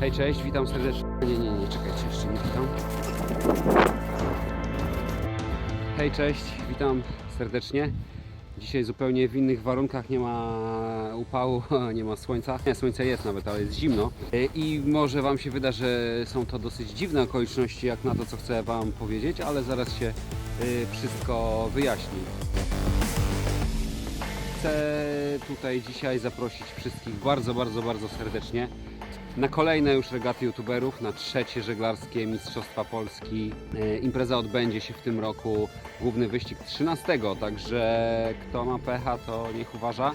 Hej, cześć, witam serdecznie. Nie, nie, nie, czekajcie, jeszcze nie witam. Hej, cześć, witam serdecznie. Dzisiaj zupełnie w innych warunkach, nie ma upału, nie ma słońca. Nie, słońce jest nawet, ale jest zimno. I może Wam się wyda, że są to dosyć dziwne okoliczności, jak na to, co chcę Wam powiedzieć, ale zaraz się y, wszystko wyjaśni. Chcę tutaj dzisiaj zaprosić wszystkich bardzo, bardzo, bardzo serdecznie na kolejne już regaty youtuberów, na trzecie żeglarskie Mistrzostwa Polski. E, Impreza odbędzie się w tym roku, główny wyścig 13, także kto ma pecha to niech uważa.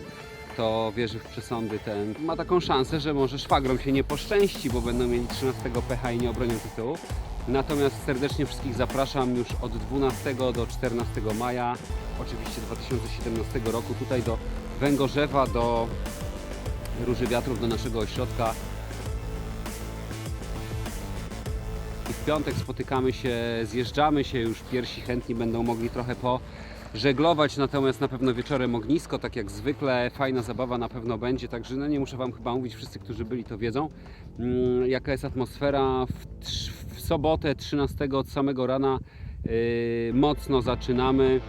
Kto wierzy w przesądy, ten ma taką szansę, że może szwagrom się nie poszczęści, bo będą mieli 13 pecha i nie obronią tytułu. Natomiast serdecznie wszystkich zapraszam już od 12 do 14 maja, oczywiście 2017 roku, tutaj do Węgorzewa, do Róży Wiatrów, do naszego ośrodka. W piątek spotykamy się, zjeżdżamy się, już pierwsi chętni będą mogli trochę pożeglować, natomiast na pewno wieczorem ognisko, tak jak zwykle, fajna zabawa na pewno będzie, także no nie muszę Wam chyba mówić, wszyscy, którzy byli to wiedzą, mm, jaka jest atmosfera. W, w sobotę 13 od samego rana yy, mocno zaczynamy.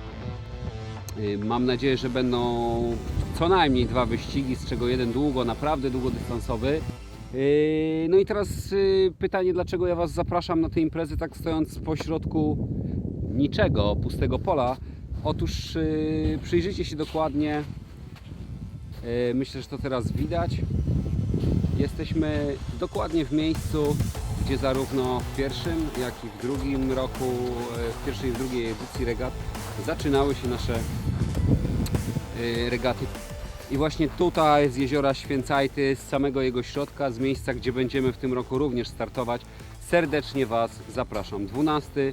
Yy, Mam nadzieję, że będą co najmniej dwa wyścigi, z czego jeden długo, naprawdę długodystansowy. Yy, No i teraz yy, pytanie, dlaczego ja Was zapraszam na te imprezy tak stojąc pośrodku niczego, pustego pola. Otóż yy, przyjrzyjcie się dokładnie. Myślę, że to teraz widać. Jesteśmy dokładnie w miejscu, gdzie zarówno w pierwszym, jak i w drugim roku, w pierwszej i drugiej edycji regat zaczynały się nasze regaty i właśnie tutaj z jeziora Święcajty, z samego jego środka, z miejsca, gdzie będziemy w tym roku również startować, serdecznie Was zapraszam. 12,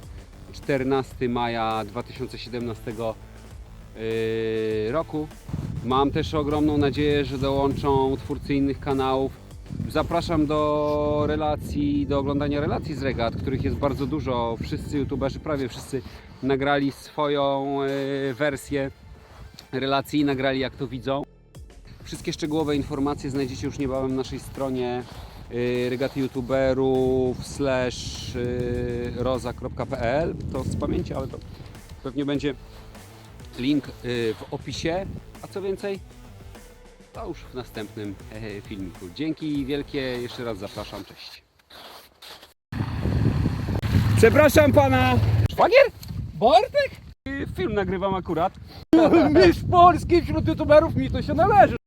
14 maja 2017 yy, roku. Mam też ogromną nadzieję, że dołączą twórcy innych kanałów. Zapraszam do relacji, do oglądania relacji z regat, których jest bardzo dużo. Wszyscy youtuberzy, prawie wszyscy nagrali swoją yy, wersję relacji, nagrali jak to widzą. Wszystkie szczegółowe informacje znajdziecie już niebawem na naszej stronie y, regaty youtuberów slash y, roza.pl to z pamięci, ale to pewnie będzie link y, w opisie, a co więcej to już w następnym e, filmiku. Dzięki wielkie, jeszcze raz zapraszam, cześć. Przepraszam pana! Szwagier? Bartek? Film nagrywam akurat. Mistrz Polski wśród youtuberów mi to się należy.